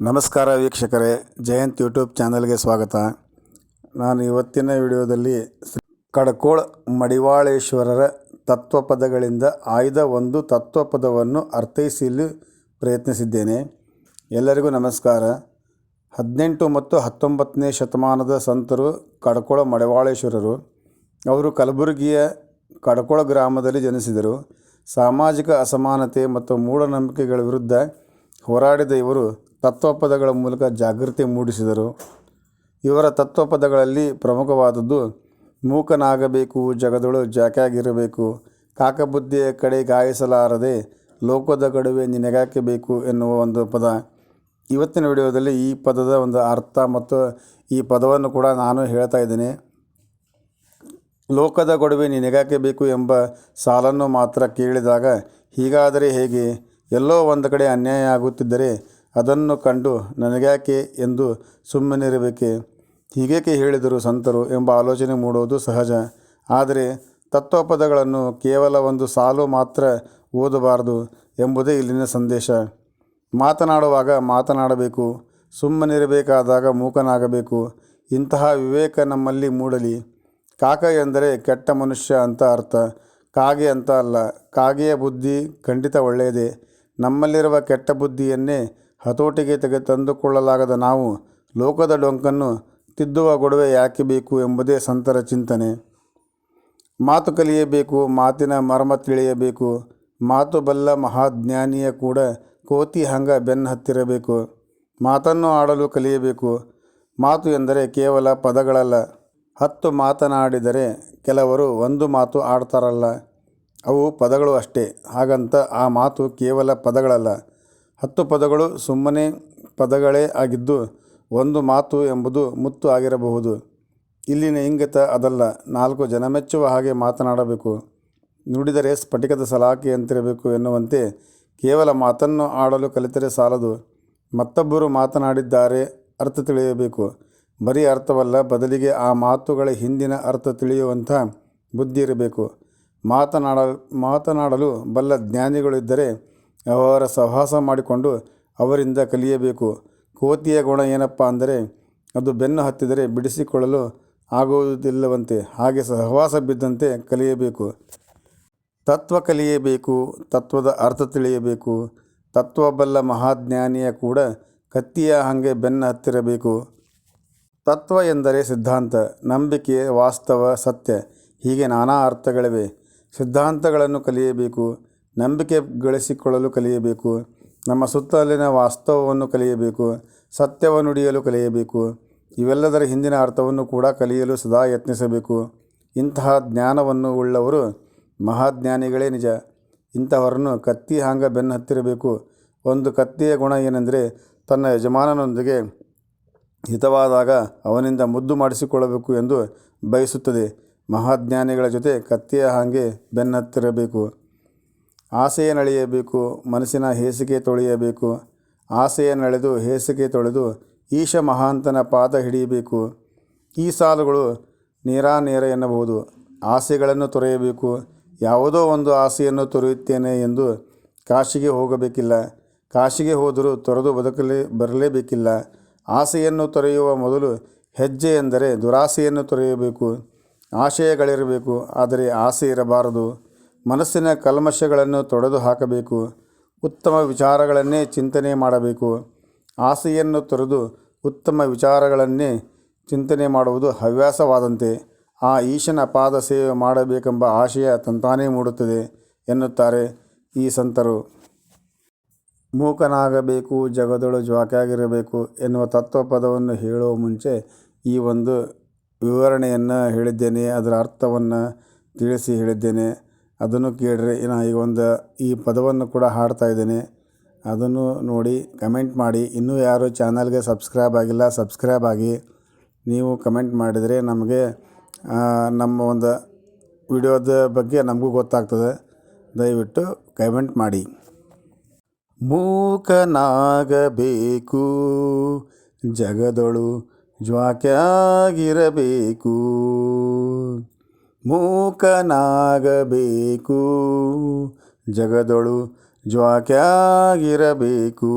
ನಮಸ್ಕಾರ ವೀಕ್ಷಕರೇ, ಜಯಂತ್ ಯೂಟ್ಯೂಬ್ ಚಾನಲ್ಗೆ ಸ್ವಾಗತ. ನಾನು ಇವತ್ತಿನ ವಿಡಿಯೋದಲ್ಲಿ ಮಡಿವಾಳೇಶ್ವರರ ಮಡಿವಾಳೇಶ್ವರರ ತತ್ವಪದಗಳಿಂದ ಆಯ್ದ ಒಂದು ತತ್ವಪದವನ್ನು ಅರ್ಥೈಸಲು ಪ್ರಯತ್ನಿಸಿದ್ದೇನೆ. ಎಲ್ಲರಿಗೂ ನಮಸ್ಕಾರ. ಹದಿನೆಂಟು ಮತ್ತು ಹತ್ತೊಂಬತ್ತನೇ ಶತಮಾನದ ಸಂತರು ಕಡಕೋಳ ಮಡಿವಾಳೇಶ್ವರರು. ಅವರು ಕಲಬುರಗಿಯ ಕಡಕೋಳ ಗ್ರಾಮದಲ್ಲಿ ಜನಿಸಿದರು. ಸಾಮಾಜಿಕ ಅಸಮಾನತೆ ಮತ್ತು ಮೂಢನಂಬಿಕೆಗಳ ವಿರುದ್ಧ ಹೋರಾಡಿದ ಇವರು ತತ್ವಪದಗಳ ಮೂಲಕ ಜಾಗೃತಿ ಮೂಡಿಸಿದರು. ಇವರ ತತ್ವಪದಗಳಲ್ಲಿ ಪ್ರಮುಖವಾದದ್ದು ಮೂಕನಾಗಬೇಕು, ಜಗದೊಳು ಜಾಕ್ಯಾಗಿರಬೇಕು, ಕಾಕಬುದ್ಧಿಯ ಕಡೆ ಗಾಯಿಸಲಾರದೆ ಲೋಕದ ಗಡುವೆ ನಿನಗಾಕೆ ಬೇಕು ಎನ್ನುವ ಒಂದು ಪದ. ಇವತ್ತಿನ ವಿಡಿಯೋದಲ್ಲಿ ಈ ಪದದ ಒಂದು ಅರ್ಥ ಮತ್ತು ಈ ಪದವನ್ನು ಕೂಡ ನಾನು ಹೇಳ್ತಾ ಇದ್ದೇನೆ. ಲೋಕದ ಗೊಡವೆ ನಿನಗಾಕೆ ಬೇಕು ಎಂಬ ಸಾಲನ್ನು ಮಾತ್ರ ಕೇಳಿದಾಗ ಹೀಗಾದರೆ ಹೇಗೆ? ಎಲ್ಲೋ ಒಂದು ಕಡೆ ಅನ್ಯಾಯ ಆಗುತ್ತಿದ್ದರೆ ಅದನ್ನು ಕಂಡು ನನಗ್ಯಾಕೆ ಎಂದು ಸುಮ್ಮನಿರಬೇಕೆ? ಹೀಗೇಕೆ ಹೇಳಿದರು ಸಂತರು ಎಂಬ ಆಲೋಚನೆ ಮೂಡುವುದು ಸಹಜ. ಆದರೆ ತತ್ವಪದಗಳನ್ನು ಕೇವಲ ಒಂದು ಸಾಲು ಮಾತ್ರ ಓದಬಾರದು ಎಂಬುದೇ ಇಲ್ಲಿನ ಸಂದೇಶ. ಮಾತನಾಡುವಾಗ ಮಾತನಾಡಬೇಕು, ಸುಮ್ಮನಿರಬೇಕಾದಾಗ ಮೂಕನಾಗಬೇಕು. ಇಂತಹ ವಿವೇಕ ನಮ್ಮಲ್ಲಿ ಮೂಡಲಿ. ಕಾಕ ಎಂದರೆ ಕೆಟ್ಟ ಮನುಷ್ಯ ಅಂತ ಅರ್ಥ. ಕಾಗೆ ಅಂತ ಅಲ್ಲ, ಕಾಗೆಯ ಬುದ್ಧಿ ಖಂಡಿತ ಒಳ್ಳೆಯದೇ. ನಮ್ಮಲ್ಲಿರುವ ಕೆಟ್ಟ ಬುದ್ಧಿಯನ್ನೇ ಹತೋಟಿಗೆ ತೆಗೆ ತಂದುಕೊಳ್ಳಲಾಗದ ನಾವು ಲೋಕದ ಡೊಂಕನ್ನು ತಿದ್ದುವ ಗೊಡವೆ ಯಾಕೆ ಬೇಕು ಎಂಬುದೇ ಸಂತರ ಚಿಂತನೆ. ಮಾತು ಕಲಿಯಬೇಕು, ಮಾತಿನ ಮರ್ಮ ತಿಳಿಯಬೇಕು ಮಾತು ಬಲ್ಲ ಮಹಾಜ್ಞಾನಿಯ ಕೂಡ ಕೋತಿ ಹಂಗ ಬೆನ್ನ ಹತ್ತಿರಬೇಕು. ಮಾತನ್ನು ಆಡಲು ಕಲಿಯಬೇಕು. ಮಾತು ಎಂದರೆ ಕೇವಲ ಪದಗಳಲ್ಲ. ಹತ್ತು ಮಾತನಾಡಿದರೆ ಕೆಲವರು ಒಂದು ಮಾತು ಆಡ್ತಾರಲ್ಲ. ಅವು ಪದಗಳು ಅಷ್ಟೇ. ಹಾಗಂತ ಆ ಮಾತು ಕೇವಲ ಪದಗಳಲ್ಲ. ಹತ್ತು ಪದಗಳು ಸುಮ್ಮನೆ ಪದಗಳೇ ಆಗಿದ್ದು ಒಂದು ಮಾತು ಎಂಬುದು ಮುತ್ತು ಆಗಿರಬಹುದು. ಇಲ್ಲಿನ ಇಂಗಿತ ಅದಲ್ಲ. ನಾಲ್ಕು ಜನ ಮೆಚ್ಚುವ ಹಾಗೆ ಮಾತನಾಡಬೇಕು. ನುಡಿದರೆ ಸ್ಫಟಿಕದ ಸಲಾಕೆಯಂತಿರಬೇಕು ಎನ್ನುವಂತೆ ಕೇವಲ ಮಾತನ್ನು ಆಡಲು ಕಲಿತರೆ ಸಾಲದು. ಮತ್ತೊಬ್ಬರು ಮಾತನಾಡಿದ್ದಾರೆ ಅರ್ಥ ತಿಳಿಯಬೇಕು. ಬರೀ ಅರ್ಥವಲ್ಲ, ಬದಲಿಗೆ ಆ ಮಾತುಗಳ ಹಿಂದಿನ ಅರ್ಥ ತಿಳಿಯುವಂಥ ಬುದ್ಧಿ ಇರಬೇಕು. ಮಾತನಾಡ, ಮಾತನಾಡಲು ಬಲ್ಲ ಜ್ಞಾನಿಗಳಿದ್ದರೆ ಅವರ ಸಹವಾಸ ಮಾಡಿಕೊಂಡು ಅವರಿಂದ ಕಲಿಯಬೇಕು. ಕೋತಿಯ ಗುಣ ಏನಪ್ಪ ಅಂದರೆ ಅದು ಬೆನ್ನು ಹತ್ತಿದರೆ ಬಿಡಿಸಿಕೊಳ್ಳಲು ಆಗುವುದಿಲ್ಲವಂತೆ, ಹಾಗೆ ಸಹವಾಸ ಬಿದ್ದಂತೆ ಕಲಿಯಬೇಕು. ತತ್ವ ಕಲಿಯಬೇಕು, ತತ್ವದ ಅರ್ಥ ತಿಳಿಯಬೇಕು. ತತ್ವಬಲ್ಲ ಮಹಾಜ್ಞಾನಿಯ ಕೂಡ ಕತ್ತಿಯ ಹಾಗೆ ಬೆನ್ನು ಹತ್ತಿರಬೇಕು. ತತ್ವ ಎಂದರೆ ಸಿದ್ಧಾಂತ, ನಂಬಿಕೆ ವಾಸ್ತವ ಸತ್ಯ, ಹೀಗೆ ನಾನಾ ಅರ್ಥಗಳಿವೆ. ಸಿದ್ಧಾಂತಗಳನ್ನು ಕಲಿಯಬೇಕು. ನಂಬಿಕೆ ಗಳಿಸಿಕೊಳ್ಳಲು ಕಲಿಯಬೇಕು. ನಮ್ಮ ಸುತ್ತಲಿನ ವಾಸ್ತವವನ್ನು ಕಲಿಯಬೇಕು. ಸತ್ಯವನ್ನು ನುಡಿಯಲು ಕಲಿಯಬೇಕು. ಇವೆಲ್ಲದರ ಹಿಂದಿನ ಅರ್ಥವನ್ನು ಕೂಡ ಕಲಿಯಲು ಸದಾ ಯತ್ನಿಸಬೇಕು. ಇಂತಹ ಜ್ಞಾನವನ್ನು ಉಳ್ಳವರು ಮಹಾಜ್ಞಾನಿಗಳೇ ನಿಜ. ಇಂಥವರನ್ನು ಕತ್ತಿ ಹಾಂಗ ಬೆನ್ನು ಹತ್ತಿರಬೇಕು ಒಂದು ಕತ್ತಿಯ ಗುಣ ಏನೆಂದರೆ ತನ್ನ ಯಜಮಾನನೊಂದಿಗೆ ಹಿತವಾದಾಗ ಅವನಿಂದ ಮುದ್ದು ಮಾಡಿಸಿಕೊಳ್ಳಬೇಕು ಎಂದು ಬಯಸುತ್ತದೆ. ಮಹಾಜ್ಞಾನಿಗಳ ಜೊತೆ ಕತ್ತಿಯ ಹಾಗೆ ಬೆನ್ನತ್ತಿರಬೇಕು. ಆಸೆಯ ನಳೆಯಬೇಕು ಮನಸ್ಸಿನ ಹೇಸಿಗೆ ತೊಳೆಯಬೇಕು. ಆಸೆಯ ನಳೆದು ಹೇಸಿಗೆ ತೊಳೆದು ಈಶ ಮಹಾಂತನ ಪಾದ ಹಿಡಿಯಬೇಕು. ಈ ಸಾಲುಗಳು ನೇರಾನೇರ ಎನ್ನಬಹುದು. ಆಸೆಗಳನ್ನು ತೊರೆಯಬೇಕು. ಯಾವುದೋ ಒಂದು ಆಸೆಯನ್ನು ತೊರೆಯುತ್ತೇನೆ ಎಂದು ಕಾಶಿಗೆ ಹೋಗಬೇಕಿಲ್ಲ. ಕಾಶಿಗೆ ಹೋದರೂ ತೊರೆದು ಬದುಕಲೇ ಬರಲೇಬೇಕಿಲ್ಲ. ಆಸೆಯನ್ನು ತೊರೆಯುವ ಮೊದಲು ಹೆಜ್ಜೆ ಎಂದರೆ ದುರಾಸೆಯನ್ನು ತೊರೆಯಬೇಕು. ಆಶಯಗಳಿರಬೇಕು, ಆದರೆ ಆಸೆ ಇರಬಾರದು. ಮನಸ್ಸಿನ ಕಲ್ಮಶಗಳನ್ನು ತೊಡೆದು ಹಾಕಬೇಕು. ಉತ್ತಮ ವಿಚಾರಗಳನ್ನೇ ಚಿಂತನೆ ಮಾಡಬೇಕು. ಆಸೆಯನ್ನು ತೊರೆದು ಉತ್ತಮ ವಿಚಾರಗಳನ್ನೇ ಚಿಂತನೆ ಮಾಡುವುದು ಹವ್ಯಾಸವಾದಂತೆ. ಆ ಈಶನ ಪಾದ ಸೇವೆ ಮಾಡಬೇಕೆಂಬ ಆಶಯ ತಂತಾನೇ ಮೂಡುತ್ತದೆ ಎನ್ನುತ್ತಾರೆ ಈ ಸಂತರು. ಮೂಕನಾಗಬೇಕು, ಜಗದೊಳು ಜ್ವಾಕ್ಯಾಗಿರಬೇಕು ಎನ್ನುವ ತತ್ವಪದವನ್ನು ಹೇಳುವ ಮುಂಚೆ ಈ ಒಂದು ವಿವರಣೆಯನ್ನು ಹೇಳಿದ್ದೇನೆ. ಅದರ ಅರ್ಥವನ್ನು ತಿಳಿಸಿ ಹೇಳಿದ್ದೇನೆ. ಅದನ್ನು ಕೇಳಿರಿ. ನಾ ಈಗ ಒಂದು ಈ ಪದವನ್ನು ಕೂಡ ಹಾಡ್ತಾ ಇದ್ದೀನಿ. ಅದನ್ನು ನೋಡಿ ಕಮೆಂಟ್ ಮಾಡಿ. ಇನ್ನೂ ಯಾರು ಚಾನಲ್ಗೆ ಸಬ್ಸ್ಕ್ರೈಬ್ ಆಗಿಲ್ಲ, ಸಬ್ಸ್ಕ್ರೈಬ್ ಆಗಿ. ನೀವು ಕಮೆಂಟ್ ಮಾಡಿದರೆ ನಮಗೆ ನಮ್ಮ ಒಂದು ವಿಡಿಯೋದ ಬಗ್ಗೆ ನಮಗೂ ಗೊತ್ತಾಗ್ತದೆ. ದಯವಿಟ್ಟು ಕಮೆಂಟ್ ಮಾಡಿ. ಮೂಕನಾಗಬೇಕು, ಜಗದೊಳು ಜ್ವಾಕ್ಯಾಗಿರಬೇಕು. ಮೂಕನಾಗಬೇಕು. ಜಗದೊಳು ಜ್ವಾಕ್ಯಾಗಿರಬೇಕು.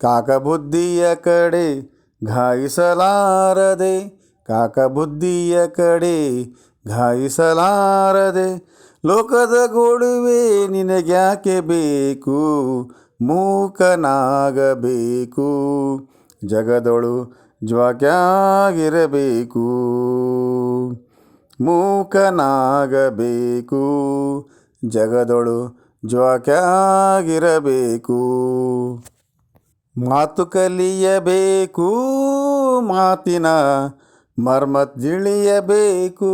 ಕಾಕಬುದ್ಧಿಯ ಕಡೆ ಘಾಯಿಸಲಾರದೆ, ಕಾಕಬುದ್ಧಿಯ ಕಡೆ ಘಾಯಿಸಲಾರದೆ, ಲೋಕದ ಗೊಡುವೆ ನಿನಗ್ಯಾಕೆ ಬೇಕು? ಮೂಕನಾಗಬೇಕು. ಜಗದೊಳು ಜ್ವಾಕ್ಯಾಗಿರಬೇಕು. ಮೂಕನಾಗಬೇಕು. ಜಗದೊಳು ಜ್ವಾಕ್ಯಾಗಿರಬೇಕು. ಮಾತು ಕಲಿಯಬೇಕು. ಮಾತಿನ ಮರ್ಮ ತಿಳಿಯಬೇಕು.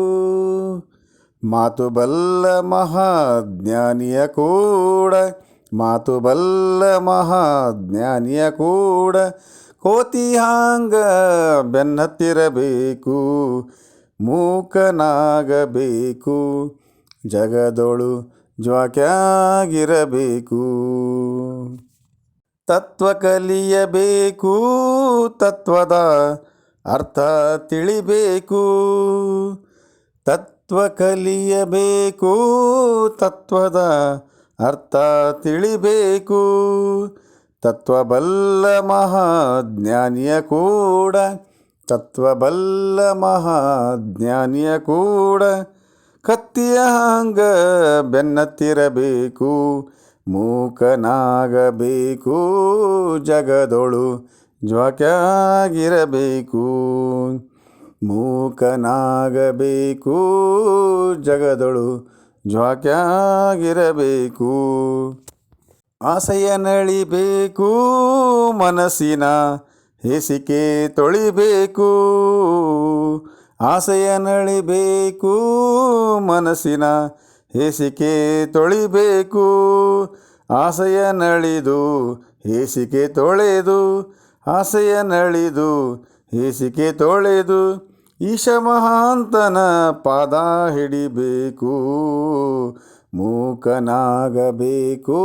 ಮಾತು ಬಲ್ಲ ಮಹಾಜ್ಞಾನಿಯ ಕೂಡ, ಮಾತು ಬಲ್ಲ ಮಹಾಜ್ಞಾನಿಯ ಕೂಡ ಕೋತಿ ಹಾಂಗ ಬೆನ್ನತ್ತಿರಬೇಕು. ಮೂಕನಾಗಬೇಕು, ಜಗದೊಳು ಜ್ವಾಕ್ಯಾಗಿರಬೇಕು. ತತ್ವ ಕಲಿಯಬೇಕು, ತತ್ವದ ಅರ್ಥ ತಿಳಿಬೇಕು. ತತ್ವ ಕಲಿಯಬೇಕು, ತತ್ವದ ಅರ್ಥ ತಿಳಿಬೇಕು. ತತ್ವಬಲ್ಲ ಮಹಾಜ್ಞಾನಿಯ ಕೂಡ ತತ್ವಬಲ್ಲ ಮಹಾಜ್ಞಾನಿಯ ಕೂಡ ಕತ್ತಿಯ ಹಾಂಗ ಬೆನ್ನತ್ತಿರಬೇಕು, ಮೂಕನಾಗಬೇಕು, ಜಗದೊಳು ಜ್ವಾಕ್ಯಾಗಿರಬೇಕು. ಮೂಕನಾಗಬೇಕು, ಜಗದೊಳು ಜ್ವಾಕ್ಯಾಗಿರಬೇಕು. ಆಸೆಯ ನಳಿಬೇಕು, ಮನಸ್ಸಿನ ಹೇಸಿಕೆ ತೊಳಿಬೇಕು, ಆಸೆಯ ನಳಿಬೇಕು, ಮನಸ್ಸಿನ ಹೇಸಿಕೆ ತೊಳಿಬೇಕು, ಆಸೆಯ ನಳಿದು ಹೇಸಿಕೆ ತೊಳೆದು, ಆಸೆಯ ನಳಿದು ಹೇಸಿಕೆ ತೊಳೆದು ಈಶ ಮಹಾಂತನ ಪಾದ ಹಿಡಿಬೇಕು. ಮೂಕನಾಗಬೇಕು,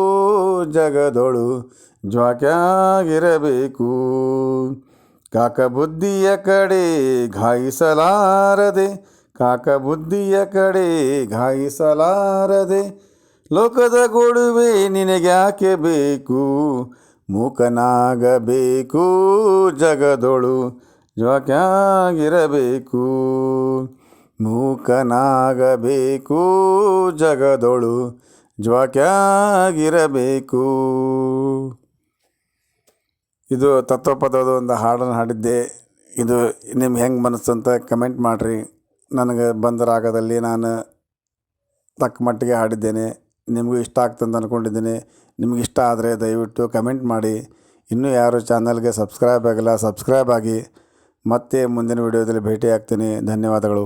ಜಗದೊಳು ಜ್ವಾಕ್ಯಾಗಿರಬೇಕು. ಕಾಕಬುದ್ಧಿಯ ಕಡೆ ಘಾಯಿಸಲಾರದೆ, ಕಾಕಬುದ್ಧಿಯ ಕಡೆ ಘಾಯಿಸಲಾರದೆ, ಲೋಕದ ಗೊಡುವೆ ನಿನಗ್ಯಾಕೆ ಬೇಕು ಮೂಕನಾಗಬೇಕು, ಜಗದೊಳು ಜ್ವಾಕ್ಯಾಗಿರಬೇಕು. ಮೂಕನಾಗಬೇಕು, ಜಗದೊಳು ಜ್ವಾಕ್ಯಾಗಿರಬೇಕು. ಇದು ತತ್ವಪದದ ಒಂದು ಹಾಡನ್ನು ಹಾಡಿದ್ದೆ. ಇದು ನಿಮ್ಗೆ ಹೆಂಗೆ ಮನಸ್ಸು ಅಂತ ಕಮೆಂಟ್ ಮಾಡಿರಿ. ನನಗೆ ಬಂದ ರಾಗದಲ್ಲಿ ನಾನು ತಕ್ಕ ಮಟ್ಟಿಗೆ ಹಾಡಿದ್ದೇನೆ. ನಿಮಗೂ ಇಷ್ಟ ಆಗ್ತಂತ ಅಂದ್ಕೊಂಡಿದ್ದೀನಿ ನಿಮ್ಗೆ ಇಷ್ಟ ಆದರೆ ದಯವಿಟ್ಟು ಕಮೆಂಟ್ ಮಾಡಿ. ಇನ್ನೂ ಯಾರು ಚಾನಲ್ಗೆ ಸಬ್ಸ್ಕ್ರೈಬ್ ಆಗಿಲ್ಲ, ಸಬ್ಸ್ಕ್ರೈಬ್ ಆಗಿ ಮತ್ತೆ ಮುಂದಿನ ವಿಡಿಯೋದಲ್ಲಿ ಭೇಟಿ ಆಗ್ತೀನಿ ಧನ್ಯವಾದಗಳು.